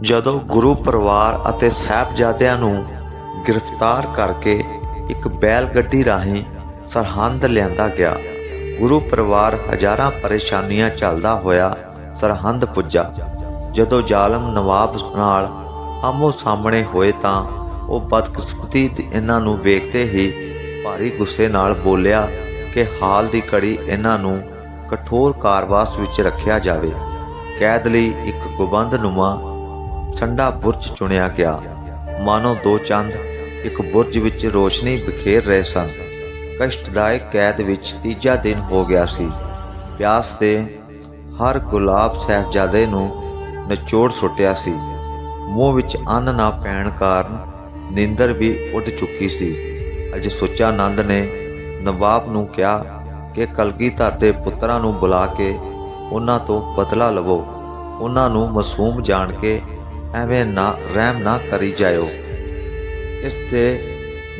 ਜਦੋਂ ਗੁਰੂ ਪਰਿਵਾਰ ਅਤੇ ਸਾਹਿਬਜ਼ਾਦਿਆਂ ਨੂੰ ਗ੍ਰਿਫਤਾਰ ਕਰਕੇ ਇੱਕ ਬੈਲ ਗੱਡੀ ਰਾਹੀਂ ਸਰਹੰਦ ਲਿਆਂਦਾ ਗਿਆ, ਗੁਰੂ ਪਰਿਵਾਰ ਹਜ਼ਾਰਾਂ ਪਰੇਸ਼ਾਨੀਆਂ ਚੱਲਦਾ ਹੋਇਆ ਸਰਹੰਦ ਪੁੱਜਾ। ਜਦੋਂ ਜ਼ਾਲਮ ਨਵਾਬ ਨਾਲ ਆਮੋ ਸਾਹਮਣੇ ਹੋਏ ਤਾਂ ਉਹ ਬਦਕਿਸਮਤੀ ਇਹਨਾਂ ਨੂੰ ਵੇਖਦੇ ਹੀ ਭਾਰੀ ਗੁੱਸੇ ਨਾਲ ਬੋਲਿਆ ਕਿ ਹਾਲ ਦੀ ਘੜੀ ਇਹਨਾਂ ਨੂੰ ਕਠੋਰ ਕਾਰਵਾਸ ਵਿੱਚ ਰੱਖਿਆ ਜਾਵੇ। ਕੈਦ ਲਈ ਇੱਕ ਗੁਬੰਦ ਨੁਮਾ ਠੰਡਾ ਬੁਰਜ ਚੁਣਿਆ ਗਿਆ। ਮਾਨੋ ਦੋ ਚੰਦ ਇੱਕ ਬੁਰਜ ਵਿੱਚ ਰੋਸ਼ਨੀ ਬਖੇਰ ਰਹੇ ਸਨ। ਕਸ਼ਟਦਾਇਕ ਕੈਦ ਵਿੱਚ ਤੀਜਾ ਦਿਨ ਹੋ ਗਿਆ ਸੀ। ਪਿਆਸ ਦੇ ਹਰ ਗੁਲਾਬ ਸਾਹਿਬਜ਼ਾਦੇ ਨੂੰ ਨਿਚੋੜ ਸੁੱਟਿਆ ਸੀ। ਮੂੰਹ ਵਿੱਚ ਅੰਨ ਨਾ ਪੈਣ ਕਾਰਨ ਨਿੰਦਰ ਵੀ ਉੱਡ ਚੁੱਕੀ ਸੀ। ਅਜ ਸੁੱਚਾ ਨੰਦ ਨੇ ਨਵਾਬ ਨੂੰ ਕਿਹਾ ਕਿ ਕਲਗੀਧਰ ਦੇ ਪੁੱਤਰਾਂ ਨੂੰ ਬੁਲਾ ਕੇ ਉਹਨਾਂ ਤੋਂ ਬਦਲਾ ਲਵੋ। ਉਹਨਾਂ ਨੂੰ ਮਾਸੂਮ ਜਾਣ ਕੇ ਐਵੇਂ ਨਾ ਰਹਿਮ ਨਾ ਕਰੀ ਜਾਇਓ। ਇਸ ਤੇ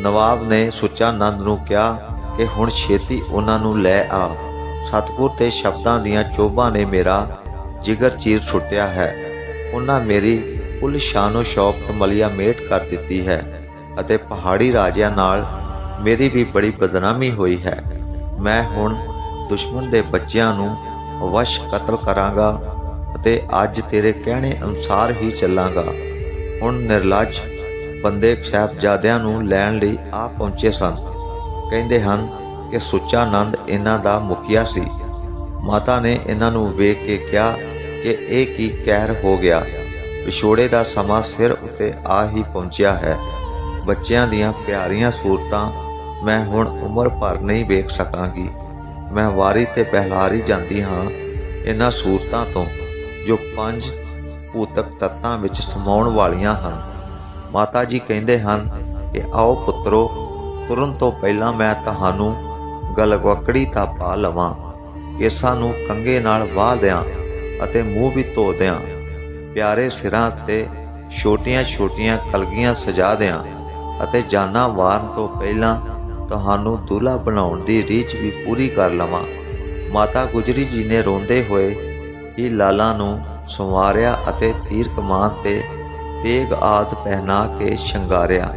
ਨਵਾਬ ਨੇ ਸੁੱਚਾ ਨੰਦ ਨੂੰ ਕਿਹਾ ਕਿ ਹੁਣ ਛੇਤੀ ਉਹਨਾਂ ਨੂੰ ਲੈ ਆ। ਸਤਿਗੁਰ ਤੇ ਸ਼ਬਦਾਂ ਦੀਆਂ ਚੋਭਾਂ ਨੇ ਮੇਰਾ ਜਿਗਰ ਚੀਰ ਛੁੱਟਿਆ ਹੈ। ਉਹਨਾਂ ਮੇਰੀ ਕੁੱਲ ਸ਼ਾਨੋ ਸ਼ੌਕਤ ਮਲਿਆ ਮੇਟ ਕਰ ਦਿੱਤੀ ਹੈ ਅਤੇ ਪਹਾੜੀ ਰਾਜਿਆਂ ਨਾਲ ਮੇਰੀ ਵੀ ਬੜੀ ਬਦਨਾਮੀ ਹੋਈ ਹੈ। ਮੈਂ ਹੁਣ ਦੁਸ਼ਮਣ ਦੇ ਬੱਚਿਆਂ ਨੂੰ ਵਸ਼ ਕਤਲ ਕਰਾਂਗਾ ਅਤੇ ਅੱਜ ਤੇਰੇ ਕਹਿਣੇ ਅਨੁਸਾਰ ਹੀ ਚੱਲਾਂਗਾ। ਹੁਣ ਨਿਰਲੱਜ ਬੰਦੇ ਖੈਬਜ਼ਾਦਿਆਂ ਨੂੰ ਲੈਣ ਲਈ ਆ ਪਹੁੰਚੇ ਸਨ। ਕਹਿੰਦੇ ਹਨ ਕਿ ਸੁੱਚਾ ਨੰਦ ਇਹਨਾਂ ਦਾ ਮੁਖੀਆ ਸੀ। ਮਾਤਾ ਨੇ ਇਹਨਾਂ ਨੂੰ ਵੇਖ ਕੇ ਕਿਹਾ ਕਿ ਇਹ ਕੀ ਕਹਿਰ ਹੋ ਗਿਆ। ਵਿਛੋੜੇ ਦਾ ਸਮਾਂ ਸਿਰ ਉੱਤੇ ਆ ਹੀ ਪਹੁੰਚਿਆ ਹੈ। ਬੱਚਿਆਂ ਦੀਆਂ ਪਿਆਰੀਆਂ ਸੂਰਤਾਂ ਮੈਂ ਹੁਣ ਉਮਰ ਭਰ ਨਹੀਂ ਵੇਖ ਸਕਾਂਗੀ। ਮੈਂ ਵਾਰੀ ਤੇ ਪਹਿਲਾਰੀ ਜਾਂਦੀ ਹਾਂ ਇਹਨਾਂ ਸੂਰਤਾਂ ਤੋਂ। ਜੋ ਪੰਜ ਭੂਤਕ ਤੱਤਾਂ ਵਿੱਚ ਸਮਾਉਣ ਵਾਲੀਆਂ ਹਨ। ਮਾਤਾ ਜੀ ਕਹਿੰਦੇ ਹਨ ਕਿ ਆਓ ਪੁੱਤਰੋ, ਤੁਰਨ ਤੋਂ ਪਹਿਲਾਂ ਮੈਂ ਤੁਹਾਨੂੰ ਗਲਗਵਕੜੀ ਤਾਂ ਪਾ ਲਵਾਂ, ਕੇਸਾਂ ਨੂੰ ਕੰਗੇ ਨਾਲ ਵਾਹ ਦਿਆਂ ਅਤੇ ਮੂੰਹ ਵੀ ਧੋ ਦਿਆਂ, ਪਿਆਰੇ ਸਿਰਾਂ ਤੇ ਛੋਟੀਆਂ-ਛੋਟੀਆਂ ਕਲਗੀਆਂ ਸਜਾ ਦਿਆਂ ਅਤੇ ਜਾਨਾਂ ਵਾਰਨ ਤੋਂ ਪਹਿਲਾਂ ਤੁਹਾਨੂੰ ਦੂਲਾ ਬਣਾਉਣ ਦੀ ਰੀਝ ਵੀ ਪੂਰੀ ਕਰ ਲਵਾਂ। ਮਾਤਾ ਗੁਜਰੀ ਜੀ ਨੇ ਰੋਂਦੇ ਹੋਏ ਹੀ ਲਾਲਾਂ ਨੂੰ ਸੰਵਾਰਿਆ ਅਤੇ ਤੀਰ ਕਮਾਨ ਤੇ ਤੇਗ ਆਦ ਪਹਿਨਾ ਕੇ ਸ਼ਿੰਗਾਰਿਆ।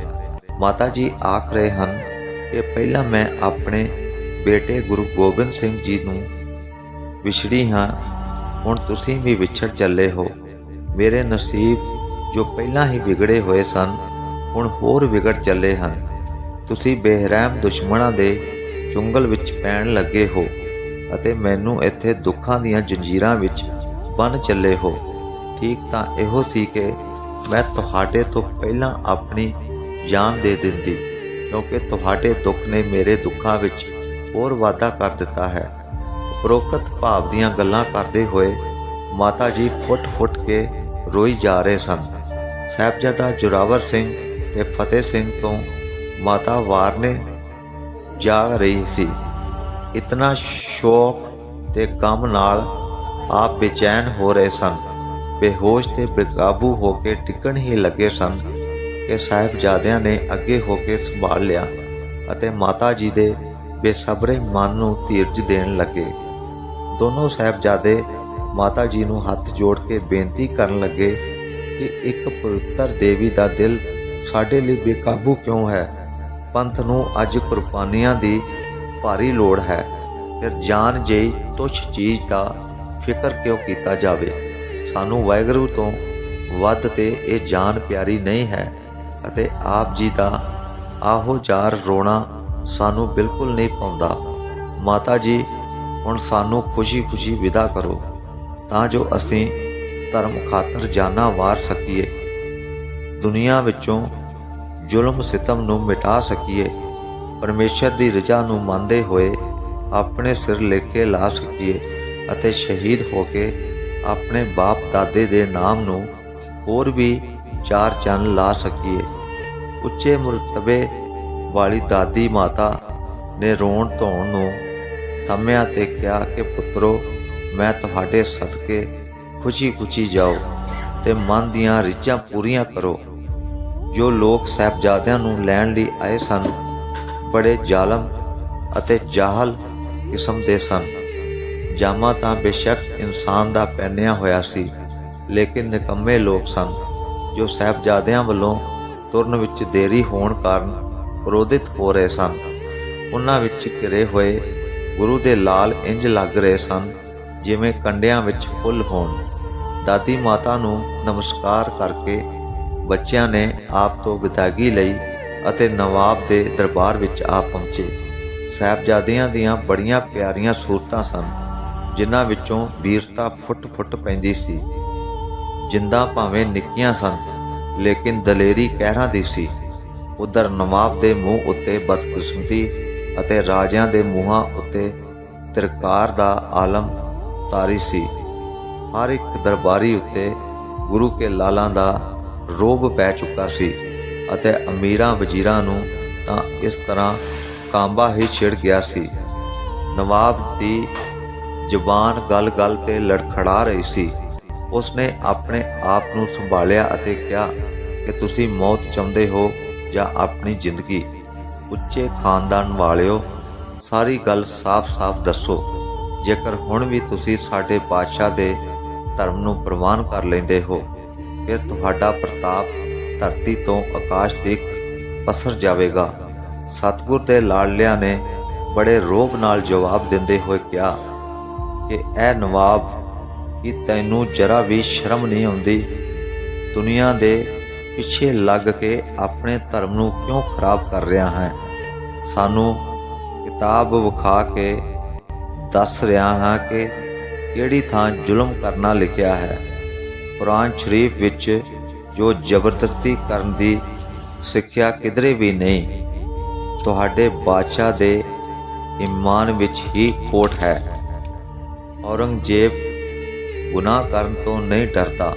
ਮਾਤਾ ਜੀ ਆਖ ਰਹੇ ਹਨ ਕਿ ਪਹਿਲਾਂ ਮੈਂ ਆਪਣੇ ਬੇਟੇ ਗੁਰੂ ਗੋਬਿੰਦ ਸਿੰਘ ਜੀ ਨੂੰ ਵਿਛੜੀ ਹਾਂ, ਹੁਣ ਤੁਸੀਂ ਵੀ ਵਿਛੜ ਚੱਲੇ ਹੋ। ਮੇਰੇ ਨਸੀਬ ਜੋ ਪਹਿਲਾਂ ਹੀ ਵਿਗੜੇ ਹੋਏ ਸਨ, ਹੁਣ ਹੋਰ ਵਿਗੜ ਚੱਲੇ ਹਨ। ਤੁਸੀਂ ਬੇਰਹਿਮ ਦੁਸ਼ਮਣਾਂ ਦੇ ਚੁੰਗਲ ਵਿੱਚ ਪੈਣ ਲੱਗੇ ਹੋ। ਅਤੇ ਮੈਨੂੰ ਇੱਥੇ ਦੁੱਖਾਂ ਦੀਆਂ ਜੰਜੀਰਾਂ ਵਿੱਚ ਬੰਨ ਚੱਲੇ ਹੋ। ਠੀਕ ਤਾਂ ਇਹੋ ਸੀ ਕਿ ਮੈਂ ਤੁਹਾਡੇ ਤੋਂ ਪਹਿਲਾਂ ਆਪਣੀ ਜਾਨ ਦੇ ਦਿੰਦੀ, ਕਿਉਂਕਿ ਤੁਹਾਡੇ ਦੁੱਖ ਨੇ ਮੇਰੇ ਦੁੱਖਾਂ ਵਿੱਚ ਹੋਰ ਵਾਧਾ ਕਰ ਦਿੱਤਾ ਹੈ। ਉਪਰੋਕਤ ਭਾਵ ਦੀਆਂ ਗੱਲਾਂ ਕਰਦੇ ਹੋਏ ਮਾਤਾ ਜੀ ਫੁੱਟ-ਫੁੱਟ ਕੇ ਰੋਈ ਜਾ ਰਹੇ ਸਨ। ਸਾਹਿਬਜ਼ਾਦਾ ਜੁਰਾਵਰ ਸਿੰਘ ਤੇ ਫਤਿਹ ਸਿੰਘ ਤੋਂ ਮਾਤਾ ਵਾਰਨੇ ਜਾ ਰਹੀ ਸੀ। ਇਤਨਾ ਸ਼ੌਕ ਤੇ ਕੰਮ ਨਾਲ ਆਪ ਬੇਚੈਨ ਹੋ ਰਹੇ ਸਨ। ਬੇਹੋਸ਼ ਤੇ ਬੇਕਾਬੂ ਹੋ ਕੇ ਟਿਕਣ ਹੀ ਲੱਗੇ ਸਨ। ਕਿ ਸਾਹਿਬਜ਼ਾਦਿਆਂ ਨੇ ਅੱਗੇ ਹੋ ਕੇ ਸੰਭਾਲ ਲਿਆ ਅਤੇ ਮਾਤਾ ਜੀ ਦੇ ਬੇਸਬਰੇ ਮਨ ਨੂੰ ਧੀਰਜ ਦੇਣ ਲੱਗੇ। ਦੋਨੋਂ ਸਾਹਿਬਜ਼ਾਦੇ ਮਾਤਾ ਜੀ ਨੂੰ ਹੱਥ ਜੋੜ ਕੇ ਬੇਨਤੀ ਕਰਨ ਲੱਗੇ ਕਿ ਇੱਕ ਪਵਿੱਤਰ ਦੇਵੀ ਦਾ ਦਿਲ ਸਾਡੇ ਲਈ ਬੇਕਾਬੂ ਕਿਉਂ ਹੈ? ਪੰਥ ਨੂੰ ਅੱਜ ਕੁਰਬਾਨੀਆਂ ਦੀ ਭਾਰੀ ਲੋੜ ਹੈ। ਫਿਰ ਜਾਨ ਜਿਹੀ ਤੁਛ ਚੀਜ਼ ਦਾ ਫਿਕਰ ਕਿਉਂ ਕੀਤਾ ਜਾਵੇ? ਸਾਨੂੰ ਵਾਹਿਗੁਰੂ ਤੋਂ ਵੱਧ ਤੇ ਇਹ ਜਾਨ ਪਿਆਰੀ ਨਹੀਂ ਹੈ ਅਤੇ ਆਪ ਜੀ ਦਾ ਆਹੋ ਜਾਰ ਰੋਣਾ ਸਾਨੂੰ ਬਿਲਕੁਲ ਨਹੀਂ ਪਾਉਂਦਾ। ਮਾਤਾ ਜੀ, ਹੁਣ ਸਾਨੂੰ ਖੁਸ਼ੀ-ਖੁਸ਼ੀ ਵਿਦਾ ਕਰੋ, ਤਾਂ ਜੋ ਅਸੀਂ ਧਰਮ ਖਾਤਰ ਜਾਨਾਂ ਵਾਰ ਸਕੀਏ। ਦੁਨੀਆ ਵਿੱਚੋਂ ਜ਼ੁਲਮ ਸਿਤਮ ਨੂੰ ਮਿਟਾ ਸਕੀਏ। ਪਰਮੇਸ਼ਰ ਦੀ ਰਜ਼ਾ ਨੂੰ ਮੰਨਦੇ ਹੋਏ ਆਪਣੇ ਸਿਰ ਲੇਖੇ ਲਾ ਸਕੀਏ ਅਤੇ ਸ਼ਹੀਦ ਹੋ ਕੇ ਆਪਣੇ ਬਾਪ ਦਾਦੇ ਦੇ ਨਾਮ ਨੂੰ ਹੋਰ ਵੀ ਚਾਰ ਚੰਨ ਲਾ ਸਕੀਏ। ਉੱਚੇ ਮਰਤਬੇ ਵਾਲੀ ਦਾਦੀ ਮਾਤਾ ਨੇ ਰੋਣ ਧੋਣ ਨੂੰ ਥੰਮਿਆ ਤੇ ਕਿਹਾ ਕਿ ਪੁੱਤਰੋ, ਮੈਂ ਤੁਹਾਡੇ ਸਦਕੇ ਖੁਸ਼ੀ-ਖੁਸ਼ੀ ਜਾਓ ਤੇ ਮਨ ਦੀਆਂ ਰਿਚਾਂ ਪੂਰੀਆਂ ਕਰੋ। ਜੋ ਲੋਕ ਸਾਹਿਬਜ਼ਾਦਿਆਂ ਨੂੰ ਲੈਣ ਲਈ ਆਏ ਸਨ ਬੜੇ ਜ਼ਾਲਮ ਅਤੇ ਜਾਹਲ ਕਿਸਮ ਦੇ ਸਨ। ਜਾਮਾ ਤਾਂ ਬੇਸ਼ੱਕ ਇਨਸਾਨ ਦਾ ਪਹਿਨਿਆ ਹੋਇਆ ਸੀ, ਲੇਕਿਨ ਨਿਕੰਮੇ ਲੋਕ ਸਨ, ਜੋ ਸਾਹਿਬਜ਼ਾਦਿਆਂ ਵੱਲੋਂ ਤੁਰਨ ਵਿੱਚ ਦੇਰੀ ਹੋਣ ਕਾਰਨ ਕ੍ਰੋਧਿਤ ਹੋ ਰਹੇ ਸਨ। ਉਹਨਾਂ ਵਿੱਚ ਘਿਰੇ ਹੋਏ ਗੁਰੂ ਦੇ ਲਾਲ ਇੰਜ ਲੱਗ ਰਹੇ ਸਨ, ਜਿਵੇਂ ਕੰਡਿਆਂ ਵਿੱਚ ਫੁੱਲ ਹੋਣ। ਦਾਦੀ ਮਾਤਾ ਨੂੰ ਨਮਸਕਾਰ ਕਰਕੇ ਬੱਚਿਆਂ ਨੇ ਆਪ ਤੋਂ ਵਿਦਾਗੀ ਲਈ ਅਤੇ ਨਵਾਬ ਦੇ ਦਰਬਾਰ ਵਿੱਚ ਆ ਪਹੁੰਚੇ। ਸਾਹਿਬਜ਼ਾਦਿਆਂ ਦੀਆਂ ਬੜੀਆਂ ਪਿਆਰੀਆਂ ਸੂਰਤਾਂ ਸਨ, ਜਿਨ੍ਹਾਂ ਵਿੱਚੋਂ ਵੀਰਤਾ ਫੁੱਟ-ਫੁੱਟ ਪੈਂਦੀ ਸੀ। ਜਿੰਦਾਂ ਭਾਵੇਂ ਨਿੱਕੀਆਂ ਸਨ, ਲੇਕਿਨ ਦਲੇਰੀ ਕਹਿਰਾਂ ਦੀ ਸੀ। ਉਧਰ ਨਵਾਬ ਦੇ ਮੂੰਹ ਉੱਤੇ ਬਦਕਿਸਮਤੀ ਅਤੇ ਰਾਜਿਆਂ ਦੇ ਮੂੰਹਾਂ ਉੱਤੇ ਤਿਰਕਾਰ ਦਾ ਆਲਮ ਤਾਰੀ ਸੀ। ਹਰ ਇੱਕ ਦਰਬਾਰੀ ਉੱਤੇ ਗੁਰੂ ਕੇ ਲਾਲਾਂ ਦਾ ਰੋਬ ਪੈ ਚੁੱਕਾ ਸੀ। ਅਤੇ ਅਮੀਰਾਂ ਵਜ਼ੀਰਾਂ ਨੂੰ ਤਾਂ ਇਸ ਤਰ੍ਹਾਂ ਕਾਂਬਾ ਹੀ ਛਿੜ ਗਿਆ ਸੀ। ਨਵਾਬ ਦੀ ਜ਼ੁਬਾਨ ਗੱਲ-ਗੱਲ ਤੇ ਲੜਖੜਾ ਰਹੀ ਸੀ। ਉਸਨੇ ਆਪਣੇ ਆਪ ਨੂੰ ਸੰਭਾਲਿਆ ਅਤੇ ਕਿਹਾ ਕਿ ਤੁਸੀਂ ਮੌਤ ਚਾਹੁੰਦੇ ਹੋ ਜਾਂ ਆਪਣੀ ਜ਼ਿੰਦਗੀ। ਉੱਚੇ ਖਾਨਦਾਨ ਵਾਲਿਓ, ਸਾਰੀ ਗੱਲ ਸਾਫ਼-ਸਾਫ਼ ਦੱਸੋ। ਜੇਕਰ ਹੁਣ ਵੀ ਤੁਸੀਂ ਸਾਡੇ ਬਾਦਸ਼ਾਹ ਦੇ ਧਰਮ ਨੂੰ ਪ੍ਰਵਾਨ ਕਰ ਲੈਂਦੇ ਹੋ, ਫਿਰ ਤੁਹਾਡਾ ਪ੍ਰਤਾਪ ਧਰਤੀ ਤੋਂ ਆਕਾਸ਼ ਤੱਕ ਪਸਰ ਜਾਵੇਗਾ। ਸਤਗੁਰ ਦੇ ਲਾਡਲਿਆਂ ਨੇ ਬੜੇ ਰੋਬ ਨਾਲ ਜਵਾਬ ਦਿੰਦੇ ਹੋਏ ਕਿਹਾ ਕਿ ਇਹ ਨਵਾਬ, ਕਿ ਤੈਨੂੰ ਜਰਾ ਵੀ ਸ਼ਰਮ ਨਹੀਂ ਆਉਂਦੀ? ਦੁਨੀਆ ਦੇ ਪਿੱਛੇ ਲੱਗ ਕੇ ਆਪਣੇ ਧਰਮ ਨੂੰ ਕਿਉਂ ਖਰਾਬ ਕਰ ਰਿਹਾ ਹੈ? ਸਾਨੂੰ ਕਿਤਾਬ ਵਿਖਾ ਕੇ ਦੱਸ ਰਿਹਾ ਹਾਂ ਕਿ ਕਿਹੜੀ ਥਾਂ ਜ਼ੁਲਮ ਕਰਨਾ ਲਿਖਿਆ ਹੈ। ਕੁਰਾਨ ਸ਼ਰੀਫ ਵਿੱਚ ਜੋ ਜ਼ਬਰਦਸਤੀ ਕਰਨ ਦੀ ਸਿੱਖਿਆ ਕਿਧਰੇ ਵੀ ਨਹੀਂ, ਤੁਹਾਡੇ ਬਾਦਸ਼ਾਹ ਦੇ ਇਮਾਨ ਵਿੱਚ ਹੀ ਖੋਟ ਹੈ। ਔਰੰਗਜ਼ੇਬ ਗੁਨਾਹ ਕਰਨ ਤੋਂ ਨਹੀਂ ਡਰਦਾ।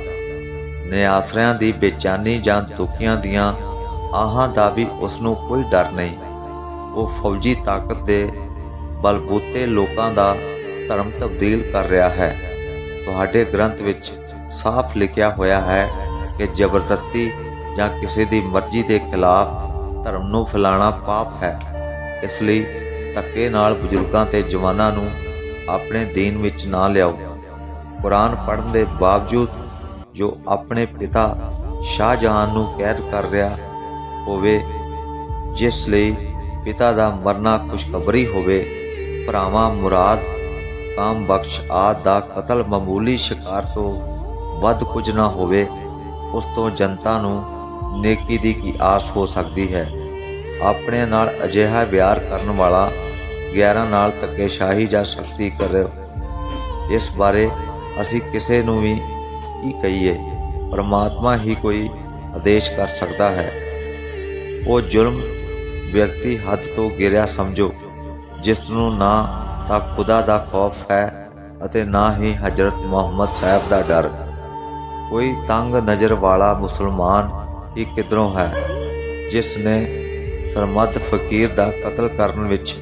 ਨਿਆਸਰਿਆਂ ਦੀ ਬੇਚੈਨੀ ਜਾਂ ਦੁਖੀਆਂ ਦੀਆਂ ਆਹਾਂ ਦਾ ਵੀ ਉਸ ਨੂੰ ਕੋਈ ਡਰ ਨਹੀਂ। ਉਹ ਫੌਜੀ ਤਾਕਤ ਦੇ ਬਲਬੂਤੇ ਲੋਕਾਂ ਦਾ ਧਰਮ ਤਬਦੀਲ ਕਰ ਰਿਹਾ ਹੈ। ਤੁਹਾਡੇ ਗ੍ਰੰਥ ਵਿੱਚ ਸਾਫ਼ ਲਿਖਿਆ ਹੋਇਆ ਹੈ ਕਿ ਜ਼ਬਰਦਸਤੀ ਜਾਂ ਕਿਸੇ ਦੀ ਮਰਜ਼ੀ ਦੇ ਖਿਲਾਫ ਧਰਮ ਨੂੰ ਫੈਲਾਉਣਾ ਪਾਪ ਹੈ। ਇਸ ਲਈ ਧੱਕੇ ਨਾਲ ਬਜ਼ੁਰਗਾਂ ਤੇ ਜਵਾਨਾਂ ਨੂੰ ਆਪਣੇ ਦੀਨ ਵਿੱਚ ਨਾ ਲਿਆਓ। ਕੁਰਾਨ ਪੜ੍ਹਨ ਦੇ ਬਾਵਜੂਦ ਜੋ ਆਪਣੇ ਪਿਤਾ ਸ਼ਾਹਜਹਾਨ ਨੂੰ ਕੈਦ ਕਰ ਰਿਹਾ ਹੋਵੇ, ਜਿਸ ਲਈ ਪਿਤਾ ਦਾ ਮਰਨਾ ਖੁਸ਼ਖਬਰੀ ਹੋਵੇ, ਭਰਾਵਾਂ ਮੁਰਾਦ ਕਾਮ ਬਖਸ਼ ਆਦ ਦਾ ਕਤਲ ਮਾਮੂਲੀ ਸ਼ਿਕਾਰ ਤੋਂ ਵੱਧ ਕੁਝ ਨਾ ਹੋਵੇ। ਉਸ ਤੋਂ ਜਨਤਾ ਨੂੰ ਨੇਕੀ ਦੀ ਕੀ ਆਸ ਹੋ ਸਕਦੀ ਹੈ। ਆਪਣੇ ਨਾਲ ਅਜਿਹਾ ਵਿਹਾਰ ਕਰਨ ਵਾਲਾ ਗੈਰਾਂ ਨਾਲ ਧੱਕੇਸ਼ਾਹੀ ਜਾਂ ਸ਼ਕਤੀ ਕਰੇ। ਇਸ ਬਾਰੇ ਅਸੀਂ ਕਿਸੇ ਨੂੰ ਵੀ ਕੀ ਕਹੀਏ? ਪਰਮਾਤਮਾ ਹੀ ਕੋਈ ਆਦੇਸ਼ ਕਰ ਸਕਦਾ ਹੈ। ਉਹ ਜ਼ੁਲਮ ਵਿਅਕਤੀ ਹੱਦ ਤੋਂ ਗਿਰਿਆ ਸਮਝੋ, ਜਿਸ ਨੂੰ ਨਾ ਤਾਂ ਖੁਦਾ ਦਾ ਖੌਫ ਹੈ ਅਤੇ ਨਾ ਹੀ ਹਜ਼ਰਤ ਮੁਹੰਮਦ ਸਾਹਿਬ ਦਾ ਡਰ। ਕੋਈ ਤੰਗ ਨਜ਼ਰ ਵਾਲਾ ਮੁਸਲਮਾਨ ਹੀ ਕਿਧਰੋਂ ਹੈ, ਜਿਸ ਨੇ ਸਰਮਦ ਫਕੀਰ ਦਾ ਕਤਲ ਕਰਨ ਵਿੱਚ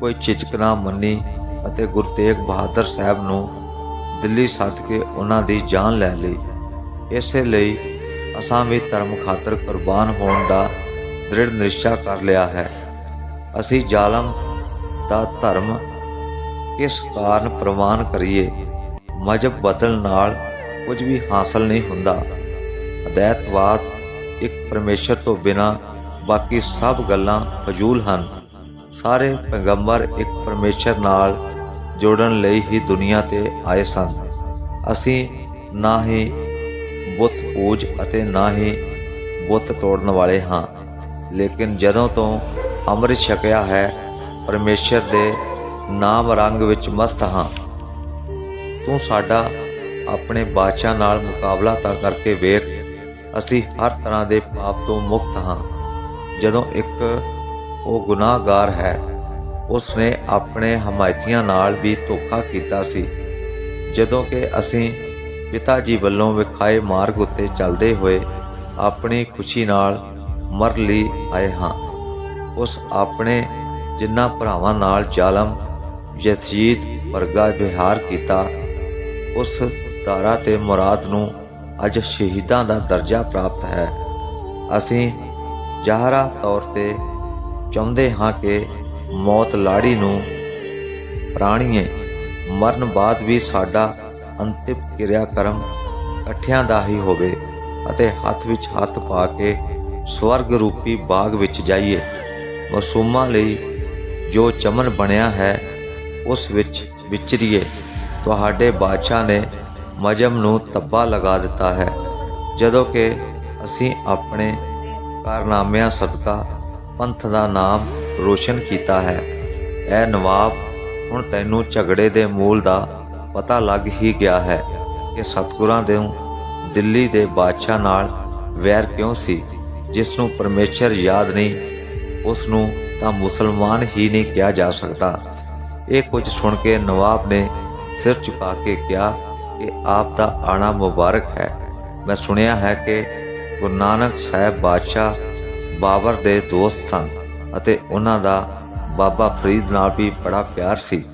ਕੋਈ ਝਿਜਕ ਨਾ ਮੰਨੀ ਅਤੇ ਗੁਰੂ ਤੇਗ ਬਹਾਦਰ ਸਾਹਿਬ ਨੂੰ ਦਿੱਲੀ ਸੱਦ ਕੇ ਉਹਨਾਂ ਦੀ ਜਾਨ ਲੈ ਲਈ। ਇਸੇ ਲਈ ਅਸਾਂ ਵੀ ਧਰਮ ਖਾਤਰ ਕੁਰਬਾਨ ਹੋਣ ਦਾ ਦ੍ਰਿੜ ਨਿਸ਼ਚਾ ਕਰ ਲਿਆ ਹੈ। ਅਸੀਂ ਜ਼ਾਲਮ ਦਾ ਧਰਮ ਕਿਸ ਕਾਰਨ ਪ੍ਰਵਾਨ ਕਰੀਏ? ਮਜਬ ਬਦਲ ਨਾਲ ਕੁਝ ਵੀ ਹਾਸਲ ਨਹੀਂ ਹੁੰਦਾ। ਅਦੈਤਵਾਦ ਇੱਕ ਪਰਮੇਸ਼ਰ ਤੋਂ ਬਿਨਾ ਬਾਕੀ ਸਭ ਗੱਲਾਂ ਫਜ਼ੂਲ ਹਨ। ਸਾਰੇ ਪੈਗੰਬਰ ਇੱਕ ਪਰਮੇਸ਼ਰ ਨਾਲ ਜੋੜਨ ਲਈ ਹੀ ਦੁਨੀਆ ਤੇ ਆਏ ਸਨ। ਅਸੀਂ ਨਾ ਹੀ ਬੁੱਤ ਪੂਜ ਅਤੇ ਨਾ ਹੀ ਬੁੱਤ ਤੋੜਨ ਵਾਲੇ ਹਾਂ। ਲੇਕਿਨ ਜਦੋਂ ਤੋਂ ਅੰਮ੍ਰਿਤ ਛਕਿਆ ਹੈ, ਪਰਮੇਸ਼ਰ ਦੇ ਨਾਮ ਰੰਗ ਵਿੱਚ ਮਸਤ ਹਾਂ। ਤੂੰ ਸਾਡਾ ਆਪਣੇ ਬਾਦਸ਼ਾਹ ਨਾਲ ਮੁਕਾਬਲਾ ਤਾਂ ਕਰਕੇ ਵੇਖ, ਅਸੀਂ ਹਰ ਤਰ੍ਹਾਂ ਦੇ ਪਾਪ ਤੋਂ ਮੁਕਤ ਹਾਂ। ਜਦੋਂ ਇੱਕ ਉਹ ਗੁਨਾਹਗਾਰ ਹੈ ਉਸ ਨੇ ਆਪਣੇ ਹਮਾਇਤੀਆਂ ਨਾਲ ਵੀ ਧੋਖਾ ਕੀਤਾ ਸੀ। ਜਦੋਂ ਕਿ ਅਸੀਂ ਪਿਤਾ ਜੀ ਵੱਲੋਂ ਵਿਖਾਏ ਮਾਰਗ ਉੱਤੇ ਚੱਲਦੇ ਹੋਏ ਆਪਣੀ ਖੁਸ਼ੀ ਨਾਲ ਮਰ ਲਈ ਆਏ ਹਾਂ। ਉਸ ਆਪਣੇ ਜਿਨ੍ਹਾਂ ਭਰਾਵਾਂ ਨਾਲ ਜ਼ਾਲਮ ਯਜ਼ੀਦ ਵਰਗਾ ਵਿਹਾਰ ਕੀਤਾ, ਉਸ ਤਾਰਾ ਤੇ ਮੁਰਾਦ ਨੂੰ ਅੱਜ ਸ਼ਹੀਦਾਂ ਦਾ ਦਰਜਾ ਪ੍ਰਾਪਤ ਹੈ। ਅਸੀਂ ਜ਼ਾਹਰਾ ਤੌਰ ਤੇ ਚਾਹੁੰਦੇ ਹਾਂ ਕਿ ਮੌਤ ਲਾੜੀ ਨੂੰ ਪ੍ਰਾਣੀਏ, ਮਰਨ ਬਾਅਦ ਵੀ ਸਾਡਾ ਅੰਤਿਮ ਕਿਰਿਆ ਕਰਮ ਇਕੱਠਿਆਂ ਦਾ ਹੀ ਹੋਵੇ ਅਤੇ ਹੱਥ ਵਿੱਚ ਹੱਥ ਪਾ ਕੇ ਸਵਰਗ ਰੂਪੀ ਬਾਗ ਵਿੱਚ ਜਾਈਏ। ਮਾਸੂਮਾਂ ਲਈ ਜੋ ਚਮਨ ਬਣਿਆ ਹੈ, ਉਸ ਵਿੱਚ ਵਿਚਰੀਏ। ਤੁਹਾਡੇ ਬਾਦਸ਼ਾਹ ਨੇ ਮਜਮ ਨੂੰ ਤੱਬਾ ਲਗਾ ਦਿੱਤਾ ਹੈ, ਜਦੋਂ ਕਿ ਅਸੀਂ ਆਪਣੇ ਕਾਰਨਾਮਿਆਂ ਸਦਕਾ ਪੰਥ ਦਾ ਨਾਮ ਰੋਸ਼ਨ ਕੀਤਾ ਹੈ। ਐ ਨਵਾਬ ਹੁਣ ਤੈਨੂੰ ਝਗੜੇ ਦੇ ਮੂਲ ਦਾ ਪਤਾ ਲੱਗ ਹੀ ਗਿਆ ਹੈ ਕਿ ਸਤਗੁਰਾਂ ਦੇ ਦਿੱਲੀ ਦੇ ਬਾਦਸ਼ਾਹ ਨਾਲ ਵੈਰ ਕਿਉਂ ਸੀ, ਜਿਸ ਨੂੰ ਪਰਮੇਸ਼ਰ ਯਾਦ ਨਹੀਂ, ਉਸ ਨੂੰ ਤਾਂ ਮੁਸਲਮਾਨ ਹੀ ਨਹੀਂ ਕਿਹਾ ਜਾ ਸਕਦਾ। ਇਹ ਕੁਝ ਸੁਣ ਕੇ ਨਵਾਬ ਨੇ ਸਿਰ ਝੁਕਾ ਕੇ ਕਿਹਾ ਕਿ ਆਪ ਦਾ ਆਣਾ ਮੁਬਾਰਕ ਹੈ। ਮੈਂ ਸੁਣਿਆ ਹੈ ਕਿ ਗੁਰੂ ਨਾਨਕ ਸਾਹਿਬ ਬਾਦਸ਼ਾਹ ਬਾਬਰ ਦੇ ਦੋਸਤ ਸਨ ਅਤੇ ਉਹਨਾਂ ਦਾ ਬਾਬਾ ਫਰੀਦ ਨਾਲ ਵੀ ਬੜਾ ਪਿਆਰ ਸੀ।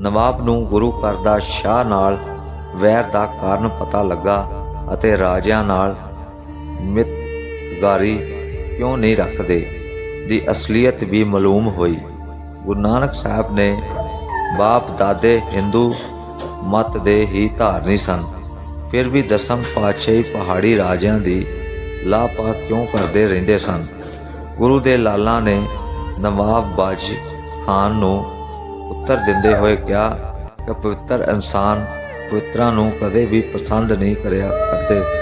ਨਵਾਬ ਨੂੰ ਗੁਰੂ ਘਰ ਦਾ ਸ਼ਾਹ ਨਾਲ ਵੈਰ ਦਾ ਕਾਰਨ ਪਤਾ ਲੱਗਾ ਅਤੇ ਰਾਜਿਆਂ ਨਾਲ ਮਿੱਤਗਾਰੀ ਕਿਉਂ ਨਹੀਂ ਰੱਖਦੇ ਦੀ ਅਸਲੀਅਤ ਵੀ ਮਾਲੂਮ ਹੋਈ। ਗੁਰੂ ਨਾਨਕ ਸਾਹਿਬ ਨੇ ਬਾਪ ਦਾਦੇ ਹਿੰਦੂ ਮਤ ਦੇ ਹੀ ਧਾਰਨੀ ਸਨ। ਫਿਰ ਵੀ ਦਸਮ ਪਾਤਸ਼ਾਹੀ ਪਹਾੜੀ ਰਾਜਿਆਂ ਦੀ ਲਾਪਾ ਕਿਉਂ ਕਰਦੇ ਰਹਿੰਦੇ ਸਨ? ਗੁਰੂ ਦੇ ਲਾਲਾਂ ਨੇ ਨਵਾਬ ਬਾਜੀ ਖਾਨ ਨੂੰ ਉੱਤਰ ਦਿੰਦੇ ਹੋਏ ਕਿਹਾ ਕਿ ਪਵਿੱਤਰ ਇਨਸਾਨ ਪਵਿੱਤਰਾਂ ਨੂੰ ਕਦੇ ਵੀ ਪਸੰਦ ਨਹੀਂ ਕਰਿਆ ਕਰਦੇ।